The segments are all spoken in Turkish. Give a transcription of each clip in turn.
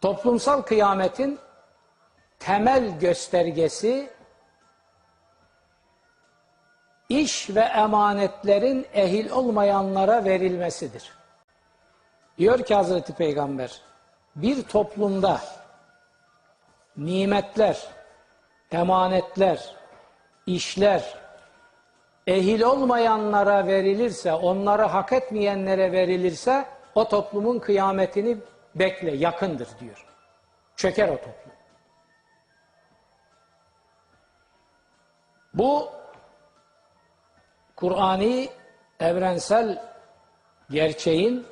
Toplumsal kıyametin temel göstergesi iş ve emanetlerin ehil olmayanlara verilmesidir. Diyor ki Hazreti Peygamber, bir toplumda nimetler, emanetler, işler ehil olmayanlara verilirse, onları hak etmeyenlere verilirse o toplumun kıyametini bekle, yakındır diyor. Çöker o toplum. Bu Kur'ani evrensel gerçeğin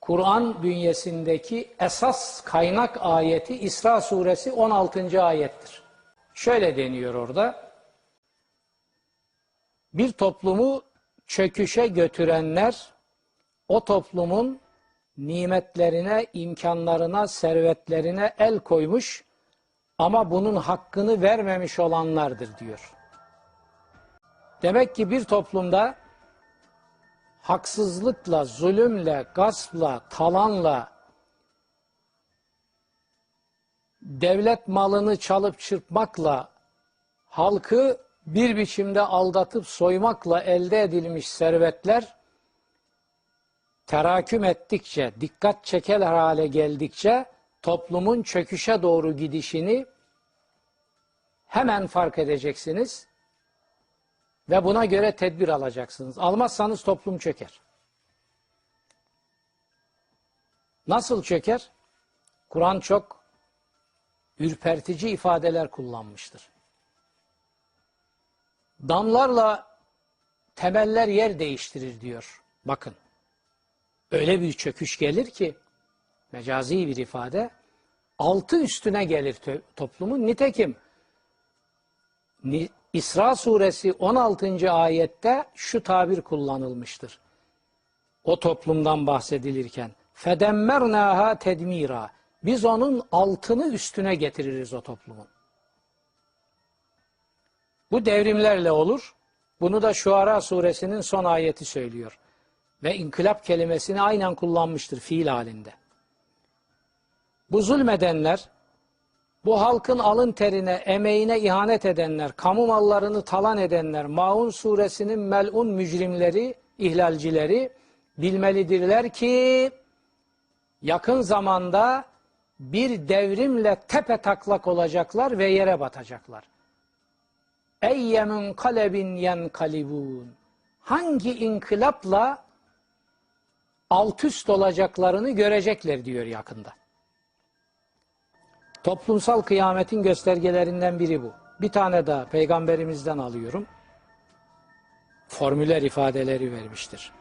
Kur'an bünyesindeki esas kaynak ayeti İsra suresi 16. ayettir. Şöyle deniyor orada. Bir toplumu çöküşe götürenler o toplumun nimetlerine, imkanlarına, servetlerine el koymuş ama bunun hakkını vermemiş olanlardır diyor. Demek ki bir toplumda haksızlıkla, zulümle, gaspla, talanla, devlet malını çalıp çırpmakla, halkı bir biçimde aldatıp soymakla elde edilmiş servetler, teraküm ettikçe, dikkat çeker hale geldikçe, toplumun çöküşe doğru gidişini hemen fark edeceksiniz ve buna göre tedbir alacaksınız. Almazsanız toplum çöker. Nasıl çöker? Kur'an çok ürpertici ifadeler kullanmıştır. Damlarla temeller yer değiştirir diyor. Bakın. Öyle bir çöküş gelir ki mecazi bir ifade altı üstüne gelir toplumun. Nitekim İsra suresi 16. ayette şu tabir kullanılmıştır. O toplumdan bahsedilirken fedemmernaha tedmira biz onun altını üstüne getiririz o toplumun. Bu devrimlerle olur. Bunu da Şuara suresinin son ayeti söylüyor. Ve inkılap kelimesini aynen kullanmıştır fiil halinde. Bu zulmedenler bu halkın alın terine, emeğine ihanet edenler, kamu mallarını talan edenler, Maun suresinin melun mücrimleri, ihlalcileri bilmelidirler ki yakın zamanda bir devrimle tepe taklak olacaklar ve yere batacaklar. Eyyemun kalebin yenkalibun. Hangi inkılapla alt üst olacaklarını görecekler diyor yakında. Toplumsal kıyametin göstergelerinden biri bu. Bir tane daha peygamberimizden alıyorum. Formüler ifadeleri vermiştir.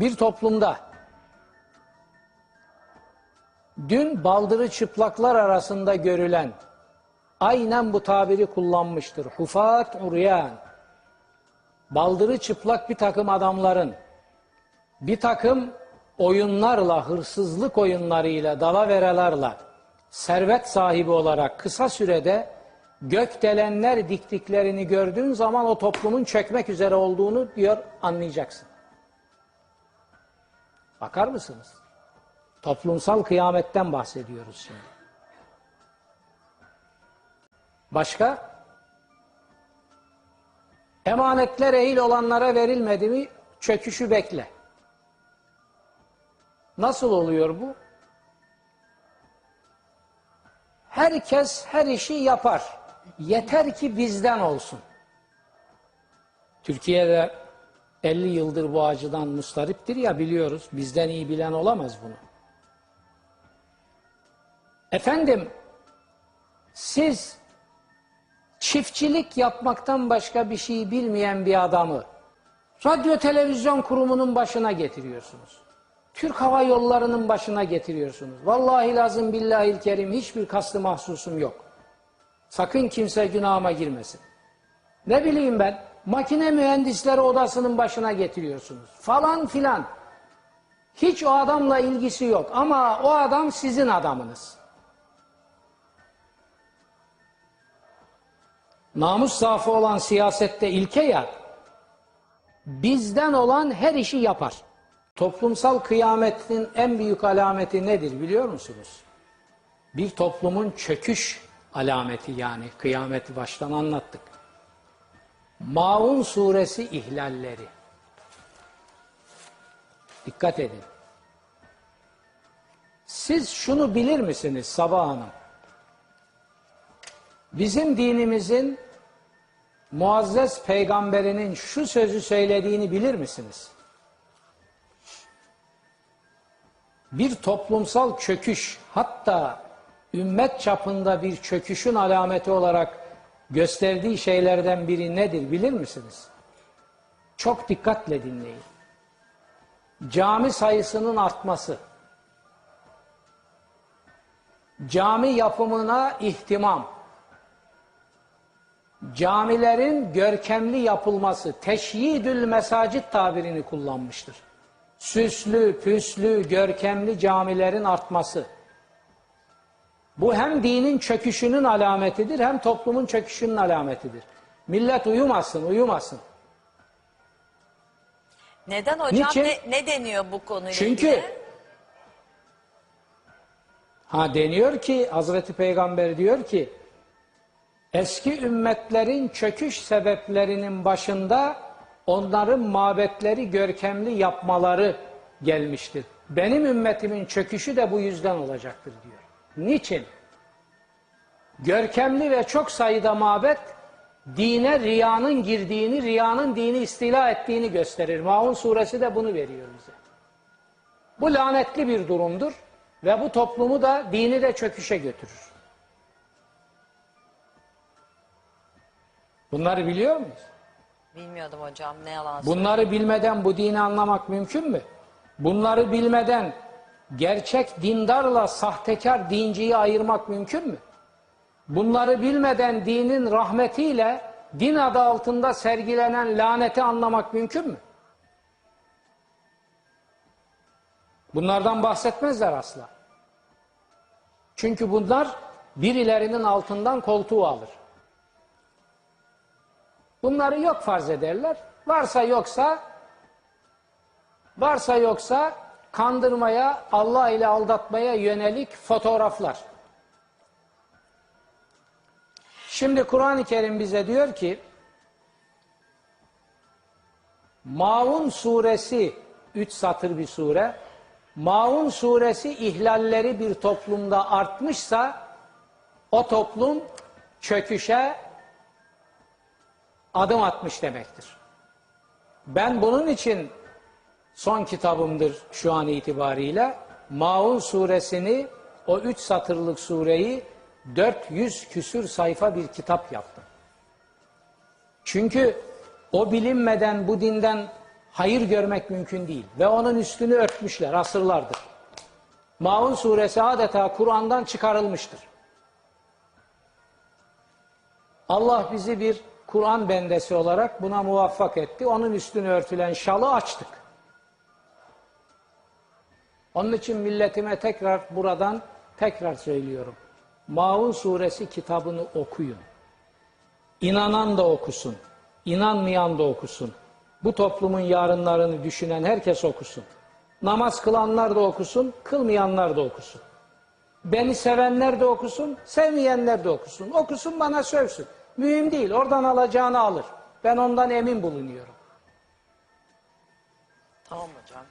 Bir toplumda dün baldırı çıplaklar arasında görülen aynen bu tabiri kullanmıştır. Hufat uryan baldırı çıplak bir takım adamların bir takım oyunlarla, hırsızlık oyunlarıyla, dalaveralarla servet sahibi olarak kısa sürede gökdelenler diktiklerini gördüğün zaman o toplumun çökmek üzere olduğunu diyor anlayacaksın. Bakar mısınız? Toplumsal kıyametten bahsediyoruz şimdi. Başka? Emanetler ehil olanlara verilmedi mi çöküşü bekle. Nasıl oluyor bu? Herkes her işi yapar. Yeter ki bizden olsun. Türkiye'de 50 yıldır bu acıdan mustariptir ya biliyoruz. Bizden iyi bilen olamaz bunu. Efendim siz çiftçilik yapmaktan başka bir şey bilmeyen bir adamı radyo televizyon kurumunun başına getiriyorsunuz. Türk Hava Yolları'nın başına getiriyorsunuz. Vallahi lazım billahil kerim hiçbir kastı mahsusum yok. Sakın kimse günahıma girmesin. Ne bileyim ben makine mühendisleri odasının başına getiriyorsunuz. Falan filan. Hiç o adamla ilgisi yok ama o adam sizin adamınız. Namus safı olan siyasette ilke ya bizden olan her işi yapar. Toplumsal kıyametin en büyük alameti nedir biliyor musunuz? Bir toplumun çöküş alameti yani kıyameti baştan anlattık. Maun suresi ihlalleri. Dikkat edin. Siz şunu bilir misiniz Sabah Hanım? Bizim dinimizin muazzez peygamberinin şu sözü söylediğini bilir misiniz? Bir toplumsal çöküş hatta ümmet çapında bir çöküşün alameti olarak gösterdiği şeylerden biri nedir bilir misiniz? Çok dikkatle dinleyin. Cami sayısının artması. Cami yapımına ihtimam. Camilerin görkemli yapılması, teşyidül mesacit tabirini kullanmıştır. Süslü, püslü, görkemli camilerin artması. Bu hem dinin çöküşünün alametidir hem toplumun çöküşünün alametidir. Millet uyumasın, uyumasın. Neden hocam? Niçin? Ne, ne deniyor bu konuyla Çünkü ilgili? ha deniyor ki Hazreti Peygamber diyor ki eski ümmetlerin çöküş sebeplerinin başında onların mabetleri görkemli yapmaları gelmiştir. Benim ümmetimin çöküşü de bu yüzden olacaktır diyor. Niçin? Görkemli ve çok sayıda mabet dine riyanın girdiğini, riyanın dini istila ettiğini gösterir. Maun suresi de bunu veriyor bize. Bu lanetli bir durumdur ve bu toplumu da dini de çöküşe götürür. Bunları biliyor muyuz? Bilmiyordum hocam ne yalan. Bunları bilmeden bu dini anlamak mümkün mü? Bunları bilmeden gerçek dindarla sahtekar dinciyi ayırmak mümkün mü? Bunları bilmeden dinin rahmetiyle din adı altında sergilenen laneti anlamak mümkün mü? Bunlardan bahsetmezler asla. Çünkü bunlar birilerinin altından koltuğu alır. Bunları yok farz ederler. Varsa yoksa varsa yoksa kandırmaya, Allah ile aldatmaya yönelik fotoğraflar. Şimdi Kur'an-ı Kerim bize diyor ki Maun suresi 3 satır bir sure. Maun suresi ihlalleri bir toplumda artmışsa o toplum çöküşe adım atmış demektir. Ben bunun için son kitabımdır şu an itibariyle Maun suresini o üç satırlık sureyi 400 küsür sayfa bir kitap yaptım. Çünkü o bilinmeden bu dinden hayır görmek mümkün değil. Ve onun üstünü örtmüşler asırlardır. Maun suresi adeta Kur'an'dan çıkarılmıştır. Allah bizi bir Kur'an bendesi olarak buna muvaffak etti. Onun üstünü örtülen şalı açtık. Onun için milletime tekrar buradan tekrar söylüyorum. Maun suresi kitabını okuyun. İnanan da okusun. inanmayan da okusun. Bu toplumun yarınlarını düşünen herkes okusun. Namaz kılanlar da okusun, kılmayanlar da okusun. Beni sevenler de okusun, sevmeyenler de okusun. Okusun bana sövsün. Mühim değil, oradan alacağını alır. Ben ondan emin bulunuyorum. Tamam hocam.